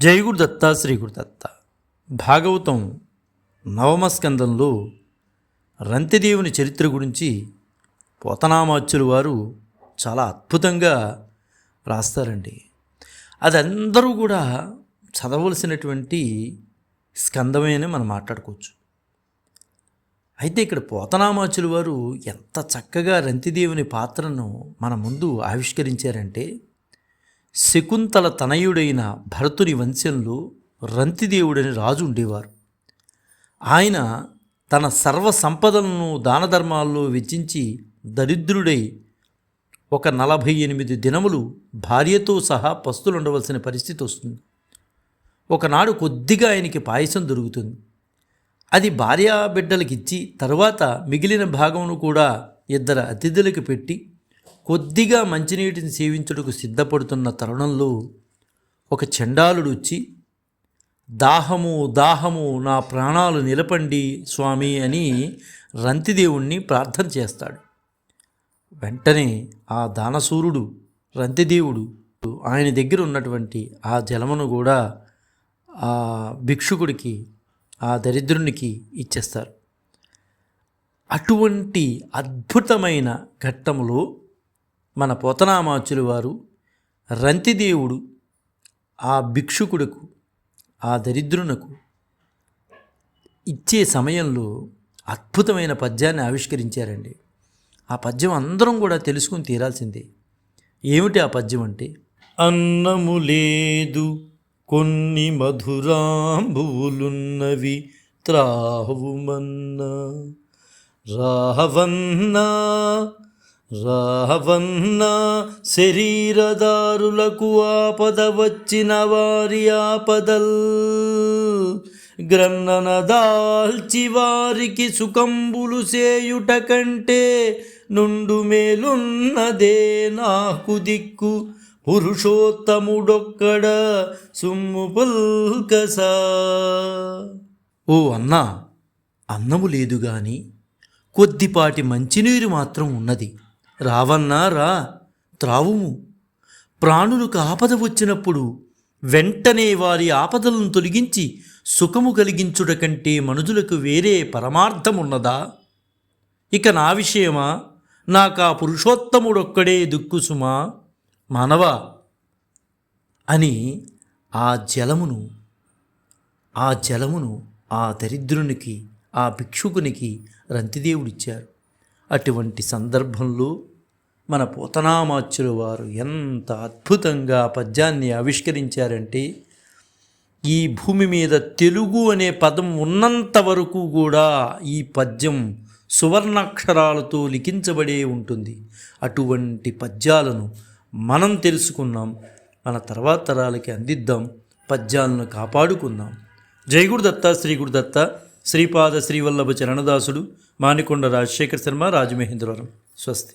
జై గురుదత్త శ్రీ గురుదత్త భాగవతం నవమ స్కందంలో రంతిదేవుని చరిత్ర గురించి పోతనామాచ్యులు వారు చాలా అద్భుతంగా రాస్తారండి. అది అందరూ కూడా చదవలసినటువంటి స్కందమే అని మనం మాట్లాడుకోవచ్చు. అయితే ఇక్కడ పోతనామాచులు వారు ఎంత చక్కగా రంతిదేవుని పాత్రను మన ముందు ఆవిష్కరించారంటే శకుంతల తనయుడైన భరతుని వంశంలో రంతిదేవుడని రాజు ఉండేవారు. ఆయన తన సర్వ సంపదలను దాన ధర్మాల్లో వెచ్చించి దరిద్రుడై ఒక నలభై ఎనిమిది దినములు భార్యతో సహా పస్తులుండవలసిన పరిస్థితి వస్తుంది. ఒకనాడు కొద్దిగా ఆయనకి పాయసం దొరుకుతుంది. అది భార్యా బిడ్డలకి ఇచ్చి తర్వాత మిగిలిన భాగమును కూడా ఇద్దరు అతిథులకు పెట్టి కొద్దిగా మంచినీటిని సేవించుటకు సిద్ధపడుతున్న తరుణంలో ఒక చండాలుడు వచ్చి దాహము దాహము నా ప్రాణాలు నిలపండి స్వామి అని రంతిదేవుణ్ణి ప్రార్థన చేస్తాడు. వెంటనే ఆ దానసూరుడు రంతిదేవుడు ఆయన దగ్గర ఉన్నటువంటి ఆ జలమును కూడా ఆ భిక్షుకుడికి ఆ దరిద్రునికి ఇచ్చేస్తారు. అటువంటి అద్భుతమైన ఘట్టములో మన పోతనామాచులు వారు రంతిదేవుడు ఆ భిక్షుకుడుకు ఆ దరిద్రునకు ఇచ్చే సమయంలో అద్భుతమైన పద్యాన్ని ఆవిష్కరించారండి. ఆ పద్యం అందరం కూడా తెలుసుకుని తీరాల్సిందే. ఏమిటి ఆ పద్యం అంటే? అన్నము లేదు కొన్ని మధురాంబువులున్నవి త్రావుమన్నా రాహవన్నా రాహవన్నా శరీరదారులకు ఆపద వచ్చిన వారి ఆపదల్. గ్రన్నన దాల్చి వారికి సుకంబులు సేయుట కంటే నుండు మేలున్నదే నాకు దిక్కు. పురుషోత్తముడొక్కడ సుమ్ము పుల్కసా. ఓ అన్నా అన్నము లేదు గాని కొద్దిపాటి మంచినీరు మాత్రం ఉన్నది. రావన్నా రా త్రావుము. ప్రాణులకు ఆపద వచ్చినప్పుడు వెంటనే వారి ఆపదలను తొలగించి సుఖము కలిగించుట కంటే మనుజులకు వేరే పరమార్థమున్నదా? ఇక నా విషయమా? నాకు ఆ పురుషోత్తముడొక్కడే దుక్కుసుమా? మానవా? అని ఆ జలమును ఆ జలమును ఆ దరిద్రునికి ఆ భిక్షుకునికి రంతిదేవుడిచ్చారు. అటువంటి సందర్భంలో మన పోతనామాచ్యుల వారు ఎంత అద్భుతంగా పద్యాన్ని ఆవిష్కరించారంటే ఈ భూమి మీద తెలుగు అనే పదం ఉన్నంత వరకు కూడా ఈ పద్యం సువర్ణాక్షరాలతో లిఖించబడే ఉంటుంది. అటువంటి పద్యాలను మనం తెలుసుకున్నాం మన తర్వాత తరాలకి అందిద్దాం పద్యాలను కాపాడుకుందాం. జై గురుదత్త శ్రీ గురుదత్త. శ్రీపాద శ్రీవల్లభ చరణదాసుడు మానికొండ రాజశేఖర శర్మ రాజమహేంద్రవరం. స్వస్తి.